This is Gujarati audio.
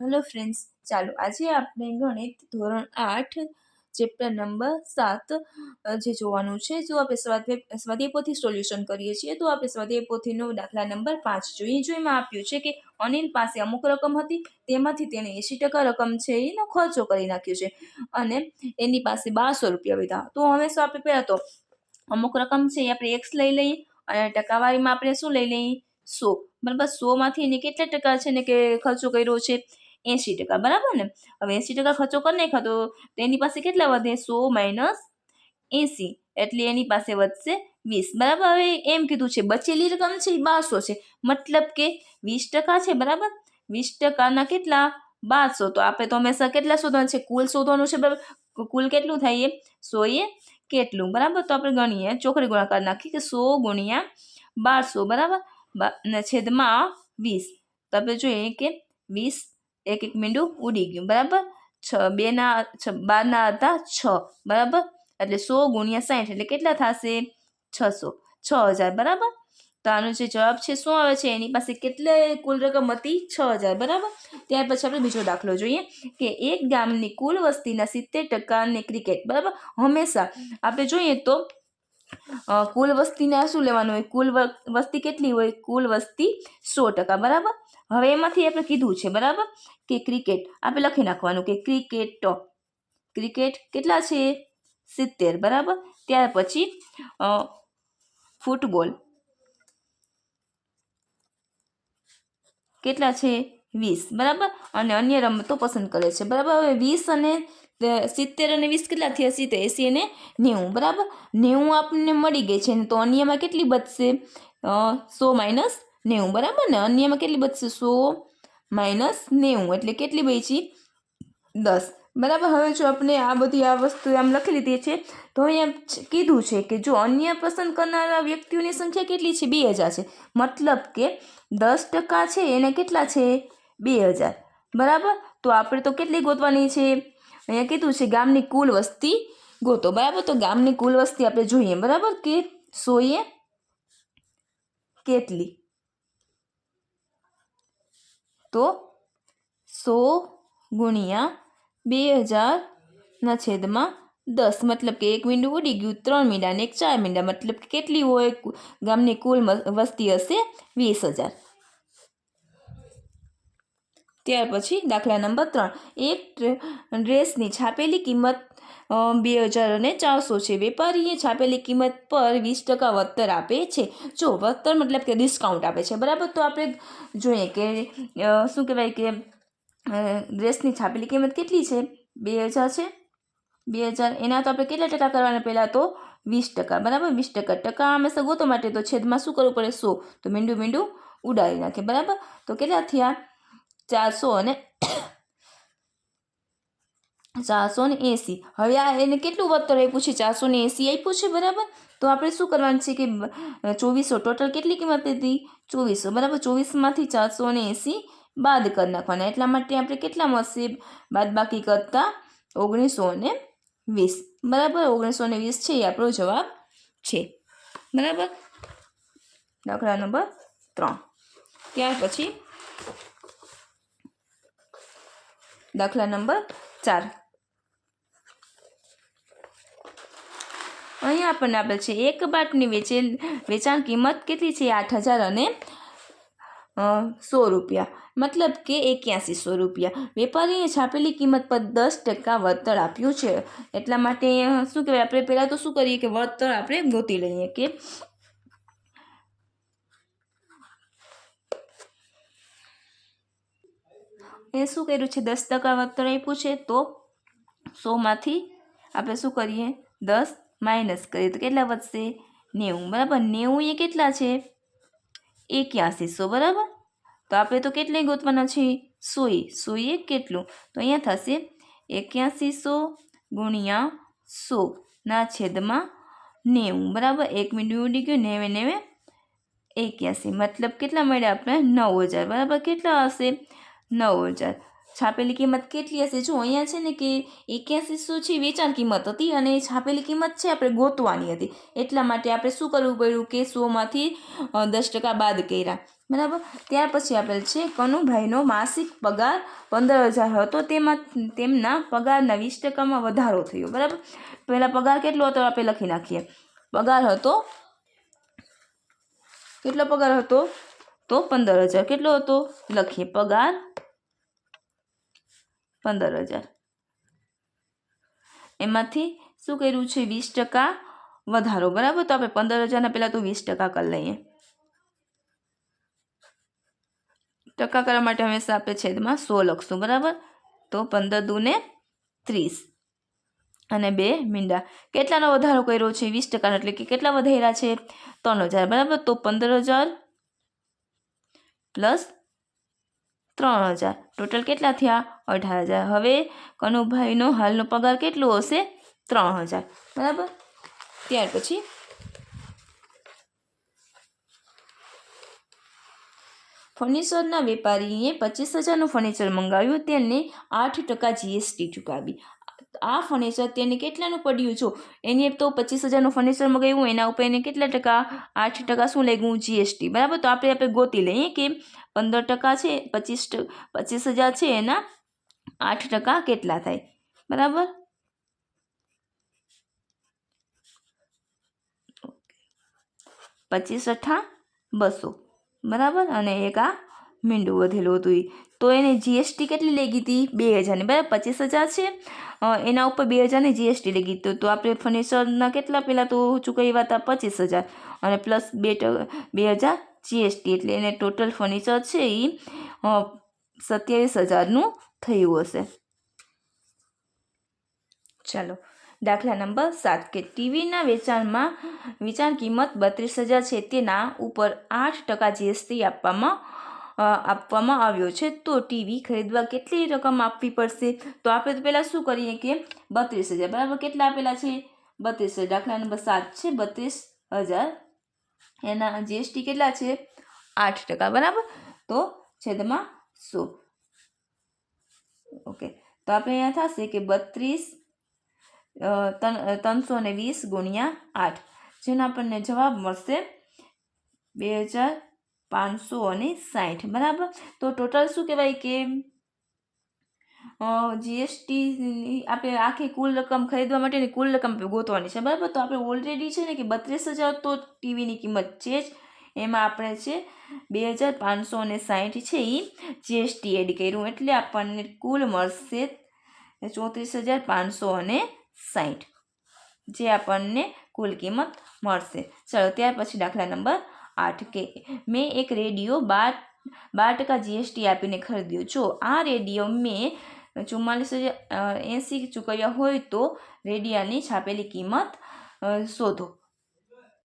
હેલો ફ્રેન્ડ્સ ચાલો આજે આપણે ગણિત ધોરણ આઠ ચેપ્ટર નંબર સાત જે જોવાનું છે, જો આપણે સ્વાધ્યાય સ્વાધ્યાય સોલ્યુશન કરીએ છીએ, તો આપણે સ્વાધ્યાય દાખલા નંબર પાંચ જોઈએ. જો એમાં આપ્યું છે કે અનિલ પાસે અમુક રકમ હતી, તેમાંથી તેણે એંશી ટકા રકમ છે એનો ખર્ચો કરી નાખ્યો છે અને એની પાસે બારસો રૂપિયા વધ્યા તો હવે શું આપણે પહેલાં તો અમુક રકમ છે એ આપણે એક્સ લઈ લઈએ અને ટકાવારીમાં આપણે શું લઈ લઈએ? સો. બરાબર, સોમાંથી એને કેટલા ટકા છે ને કે ખર્ચો કર્યો છે? એંશી ટકા, બરાબર ને? હવે એંશી ટકા ખર્ચો કરી નાખ્યો તો તેની પાસે કેટલા વધે? સો માઇનસ એંસી એટલે એની પાસે વધશે વીસ. બરાબર? હવે એમ કીધું છે, બચેલી રકમ છે એ બારસો છે. મતલબ કે વીસ ટકા છે, બરાબર? વીસ ટકાના કેટલા? બારસો. તો આપણે તો હંમેશા કેટલા શોધવાનું છે? કુલ શોધવાનું છે, બરાબર? કુલ કેટલું થાય એ? સો એ કેટલું? બરાબર? તો આપણે ગણીએ. ચોકડી ગુણાકાર નાખીએ કે સો ગુણ્યા બારસો, બરાબર? છેદમાં વીસ. તો આપણે જોઈએ કે વીસ એક એક મીંડું ઉડી ગયું, બરાબર? છ, બેના બારના હતા છ, બરાબર? એટલે સો ગુણ્યા સાઠ એટલે કેટલા થશે? છસો. છ હજાર, બરાબર? તો આનો જે જવાબ છે, શું આવે છે? એની પાસે કેટલે કુલ રકમ હતી? છ હજાર, બરાબર? ત્યાર પછી આપણે બીજો દાખલો જોઈએ કે એક ગામની કુલ વસ્તીના સિત્તેર ટકાને ક્રિકેટ, બરાબર? હંમેશા આપણે જોઈએ તો કુલ વસ્તીને શું લેવાનું હોય? કુલ વસ્તી કેટલી હોય? કુલ વસ્તી સો ટકા, બરાબર? હવે એમાંથી આપણે કીધું છે, બરાબર? કે ક્રિકેટ આપણે લખી નાખવાનું કે ક્રિકેટ. ક્રિકેટ કેટલા છે? સિત્તેર, બરાબર? ત્યાર પછી ફૂટબોલ. કેટલા છે? વીસ, બરાબર? અને અન્ય રમતો પસંદ કરે છે, બરાબર? હવે વીસ અને સિત્તેર અને વીસ કેટલા થયા? સિત્તેર, એસી અને નેવું, બરાબર? નેવું આપણને મળી ગઈ છે તો અન્યમાં કેટલી બચશે? સો માઇનસ નેવું, બરાબર ને? અન્યમાં કેટલી બચશે? સો માઇનસ નેવું, એટલે કેટલી બચી? દસ. બરાબર, હવે જો આપણે આ બધી આ વસ્તુ આમ લખી લીધી છે, તો અહીંયા કીધું છે કે જો અન્ય પસંદ કરનારા વ્યક્તિઓની સંખ્યા કેટલી છે? બે હજાર છે. મતલબ કે દસ ટકા છે, એને કેટલા છે? બે હજાર. બરાબર? તો આપણે તો કેટલી ગોતવાની છે? અહીંયા કીધું છે ગામની કુલ વસ્તી ગોતો. બરાબર? તો ગામની કુલ વસ્તી આપણે જોઈએ. બરાબર? કે સોએ કેટલી? તો સો ગુણ્યા બે હજારના છેદમાં દસ. મતલબ કે એક મીંડું ઉડી ગયું, ત્રણ મીંડા અને એક ચાર મીંડા. મતલબ કે કેટલી હોય? ગામની કુલ વસ્તી હશે વીસ હજાર. ત્યાર પછી દાખલા નંબર ત્રણ. એક ડ્રેસની છાપેલી કિંમત બે હજાર અને ચારસો છે. વેપારીએ છાપેલી કિંમત પર વીસ ટકા વળતર આપે છે. જો, વળતર મતલબ કે ડિસ્કાઉન્ટ આપે છે. બરાબર? તો આપણે જોઈએ કે શું કહેવાય કે ડ્રેસની છાપેલી કિંમત કેટલી છે? બે હજાર છે? બે હજાર. એના તો આપણે કેટલા ટકા કરવાના? પહેલાં તો વીસ ટકા. બરાબર? વીસ ટકા ટકા હંમેશા ગોતો માટે તો છેદમાં શું કરવું પડે? સો. તો મીંડું મીંડું ઉડાડી નાખે. બરાબર? તો કેટલા થયા? ચારસો અને ચારસો ને એંસી. હવે આ એને કેટલું વળતર આપ્યું છે? ચારસો ને એંસી આપ્યું છે બરાબર? તો આપણે શું કરવાનું છે કે ચોવીસો. ટોટલ કેટલી કિંમત હતી? ચોવીસો. બરાબર? ચોવીસમાંથી ચારસો ને એંસી બાદ કરી નાખવાના. એટલા માટે આપણે કેટલા મળશે? બાદ બાકી કરતાં ઓગણીસો ને વીસ. બરાબર? ઓગણીસો ને વીસ છે એ આપણો જવાબ છે. બરાબર? દાખલા નંબર ત્રણ. ત્યાર પછી દાખલા નંબર ચાર. અહીંયા આપણને આપેલ છે, એક બાટની વેચેલ, વેચાણ કિંમત કેટલી છે? આઠ હજાર અને સો રૂપિયા. મતલબ કે એક્યાસીસો રૂપિયા. વેપારીએ છાપેલી કિંમત પર દસ ટકા વળતર આપ્યું છે. એટલા માટે, શું કહેવાય? આપણે પહેલાં તો શું કરીએ કે વળતર આપણે ગોતી લઈએ કે એ શું કર્યું છે? દસ ટકા વળતર આપ્યું છે તો સોમાંથી આપણે શું કરીએ? દસ માઇનસ કરીએ. તો કેટલા વધશે? નેવું. બરાબર? નેવું એ કેટલા છે? એક્યાસીસો બરાબર? તો આપણે તો કેટલે ગોતવાના છે? સોએ સોએ કેટલું? તો અહીંયા થશે એક્યાસીસો ગુણ્યા સો ના છેદમાં નેવું. બરાબર? એક મિનિટ ઉડી ગયું. નેવે નેવે. એક્યાસી. મતલબ કેટલા મળ્યા આપણે? નવ હજાર. બરાબર? કેટલા હશે નવ હજાર છાપેલી કિંમત કેટલી હશે? જો અહીંયા છે ને કે એક્યાસીસો છે વેચાણ કિંમત હતી અને છાપેલી કિંમત છે આપણે ગોતવાની હતી. એટલા માટે આપણે શું કરવું પડ્યું કે સોમાંથી દસ ટકા બાદ કર્યા. બરાબર? ત્યાર પછી આપેલ છે કનુભાઈનો માસિક પગાર પંદર હજાર હતો. તેમાં તેમના પગારના વીસ ટકામાં વધારો થયો. બરાબર? પહેલાં પગાર કેટલો હતો? આપણે લખી નાખીએ. પગાર હતો, કેટલો પગાર હતો? તો પંદર હજાર. કેટલો હતો? લખીએ. પગાર? પંદર હજાર. એમાંથી શું કર્યું છે? વીસ ટકા વધારો. બરાબર? તો આપણે પંદર હજારના પહેલાં તો વીસ ટકા કરી લઈએ. ટકા કરવા માટે હંમેશા આપણે છેદમાં સો લખશું. બરાબર? તો પંદર દૂને ત્રીસ. અને બે મીંડા. કેટલાનો વધારો કર્યો છે? વીસ ટકાનો. એટલે કે કેટલા વધાર્યા છે? ત્રણ હજાર. બરાબર? તો પંદર હજાર પ્લસ ત્રણ હજાર. ટોટલ કેટલા થયા? અઢાર હજાર. હવે કનુભાઈનો હાલનો પગાર કેટલો હશે? ત્રણ હજાર. બરાબર? ત્યાર પછી ફર્નિચરના વેપારીએ પચીસ હજારનું ફર્નિચર મંગાવ્યું. તેને આઠ ટકા જીએસટી ચૂકવી. આ ફર્નિચર તેને કેટલાનું પડ્યું જો એની તો પચીસ હજારનું ફર્નિચર મગાવ્યું, એના ઉપર એને કેટલા ટકા, આઠ ટકા શું લાગ્યું? જીએસટી બરાબર? તો આપણે આપણે ગોતી લઈએ કે પંદર ટકા છે, પચીસ પચીસ હજાર છે, એના આઠ ટકા કેટલા થાય? બરાબર? પચીસ અઠ્ઠા બસો. બરાબર? અને એક આ મીંડું વધેલું હતું તો એને જીએસટી કેટલી લઈ હતી બે હજારની બરાબર? પચીસ હજાર છે. એના ઉપર બે હજારની જીએસટી લઈ ગઈ તો આપણે ફર્નિચરના કેટલા પહેલાં તો ચૂકવ્યા હતા? પચીસ હજાર. અને પ્લસ બે બે હજાર જીએસટી એટલે એને ટોટલ ફર્નિચર છે એ સત્યાવીસ હજારનું થયું હશે. ચાલો. દાખલા નંબર સાત. કે ટીવીના વેચાણમાં, વેચાણ કિંમત બત્રીસ હજાર છે. તેના ઉપર આઠ ટકા જીએસટી આપવામાં આપવામાં આવ્યો છે. તો ટીવી ખરીદવા કેટલી રકમ આપવી પડશે? તો આપણે પહેલાં શું કરીએ કે બત્રીસ હજાર, બરાબર? કેટલા આપેલા છે? બત્રીસ હજાર. દાખલા નંબર સાત છે. બત્રીસ હજાર. એના જીએસટી કેટલા છે? આઠ ટકા, બરાબર? તો છેદમાં સો. ઓકે. તો આપણે અહીંયા થશે કે બત્રીસ ત્રણસો ને વીસ ગુણ્યા આઠ. જેનો આપણને જવાબ મળશે બે હજાર પાંચસો અને સાઠ બરાબર તો ટોટલ શું કહેવાય કે જીએસટી આપણે આખી કુલ રકમ ખરીદવા માટેની કુલ રકમ ગોતવાની છે બરાબર તો આપણે ઓલરેડી છે ને કે બત્રીસ હજાર તો ટીવીની કિંમત છે જ એમાં આપણે છે બે હજાર પાંચસો અને સાઠ છે એ જીએસટી એડ કર્યું એટલે આપણને કુલ મળશે ચોત્રીસ હજાર પાંચસો અને સાઠ જે આપણને કુલ કિંમત મળશે ચાલો ત્યાર પછી દાખલા નંબર આઠ કે મેં એક રેડિયો બાર બાર ટકા જીએસટી આપીને ખરીદ્યો. જો આ રેડિયો મેં ચુમ્માલીસ હજાર એંસી ચૂકવ્યા હોય તો રેડિયાની છાપેલી કિંમત શોધો.